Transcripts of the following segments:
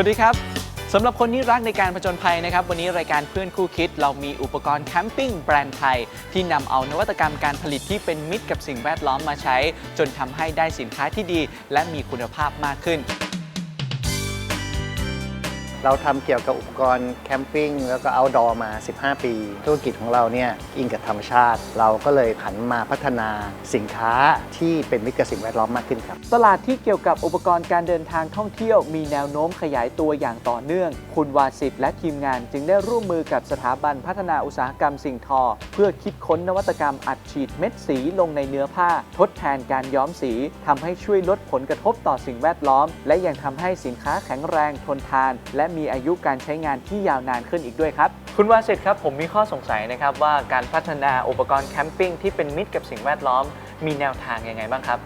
วัสดีครับสำหรับคนที่รักในการผจญภัยนะครับ วันนี้รายการเพื่อนคู่คิด เรามีอุปกรณ์แคมปิ้งแบรนด์ไทย ที่นำเอานวัตกรรมการผลิตที่เป็นมิตรกับสิ่งแวดล้อมมาใช้ จนทำให้ได้สินค้าที่ดี และมีคุณภาพมากขึ้น เราทำเกี่ยวกับอุปกรณ์แคมปิ้งแล้วก็ outdoor มา 15 ปี ธุรกิจของเราเนี่ยอิงกับธรรมชาติ เราก็เลยหันมาพัฒนาสินค้าที่เป็นมิตรกับสิ่งแวดล้อมมากขึ้นครับ ตลาดที่เกี่ยวกับอุปกรณ์การเดินทางท่องเที่ยวมีแนวโน้มขยายตัวอย่างต่อเนื่อง คุณวาสิทธิ์และทีมงานจึงได้ร่วมมือกับสถาบันพัฒนาอุตสาหกรรมสิ่งทอ เพื่อคิดค้นนวัตกรรมอัดฉีดเม็ดสีลงในเนื้อผ้า ทดแทนการย้อมสีทำให้ช่วยลดผลกระทบต่อสิ่งแวดล้อม และยังทำให้สินค้าแข็งแรงทนทาน และมีอายุการใช้งานที่ยาวนานขึ้นอีกด้วยครับ คุณวาสิทธิ์ครับผมมีข้อสงสัยนะครับว่าการพัฒนาอุปกรณ์แคมปิ้งที่เป็นมิตรกับสิ่งแวดล้อม มีแนวทางยังไงบ้างครับ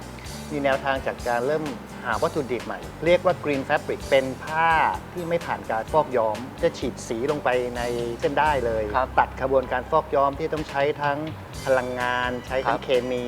มีแนวทางจากการเริ่ม หาวัตถุดิบใหม่ เรียกว่า Green Fabric เป็นผ้าที่ไม่ผ่านการฟอกย้อม จะฉีดสีลงไปในเส้นได้เลยครับตัดขบวนการฟอกย้อมที่ต้องใช้ทั้งพลังงาน ใช้ทั้คงรับเคมี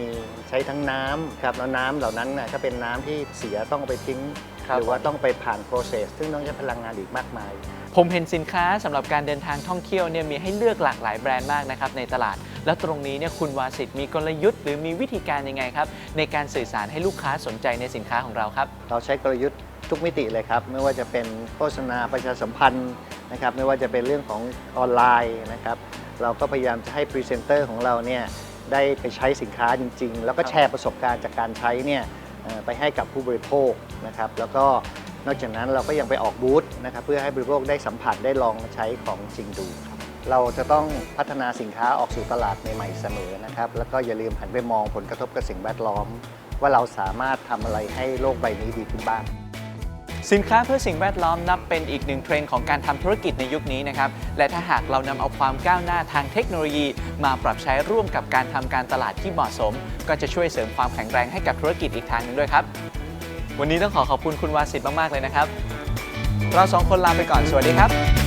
ใช้ทั้งน้ำครับแล้วน้ำเหล่านั้นน่ะถ้าเป็นน้ำที่เสียต้องเอาไปทิ้งครับหรือว่าต้องไปผ่าน process ซึ่งต้องใช้พลังงานอีกมากมาย ผมเห็นสินค้าสำหรับการเดินทางท่องเที่ยวเนี่ยมีให้เลือกหลากหลายแบรนด์มากนะครับในตลาด แล้วตรงนี้เนี่ยคุณวาสิทธิ์มีกลยุทธ์หรือมีวิธีการยังไงครับ ในการสื่อสารให้ลูกค้าสนใจในสินค้าของเราครับ เราใช้กลยุทธ์ทุกมิติเลยครับ ไม่ว่าจะเป็นโฆษณาประชาสัมพันธ์นะครับไม่ว่าจะเป็นเรื่องของออนไลน์นะครับเราก็พยายามจะให้พรีเซนเตอร์ของเราเนี่ยได้ไปใช้สินค้าจริง ๆ แล้วก็แชร์ประสบการณ์จากการใช้เนี่ยไปให้กับผู้บริโภคนะครับแล้วก็นอกจากนั้นเราก็ยังไปออกบูธนะครับเพื่อให้บริโภคได้สัมผัสได้ลองใช้ของจริงดูครับ เราจะต้องพัฒนาสินค้าออกสู่ตลาดใหม่ๆเสมอนะครับ แล้วก็อย่าลืมหันไปมองผลกระทบกับสิ่งแวดล้อม ว่าเราสามารถทำอะไรให้โลกใบนี้ดีขึ้นบ้าง สินค้าเพื่อสิ่งแวดล้อมนับเป็นอีกหนึ่งเทรนด์ของการทำธุรกิจในยุคนี้นะครับ และถ้าหากเรานำเอาความก้าวหน้าทางเทคโนโลยี มาปรับใช้ร่วมกับการทำการตลาดที่เหมาะสม ก็จะช่วยเสริมความแข็งแรงให้กับธุรกิจอีกทางหนึงด้วยครับ วันนี้ต้องขอขอบคุณคุณวาสิทธิ์มากๆเลยนะครับ เราสองคนลาไปก่อนสวัสดีครับ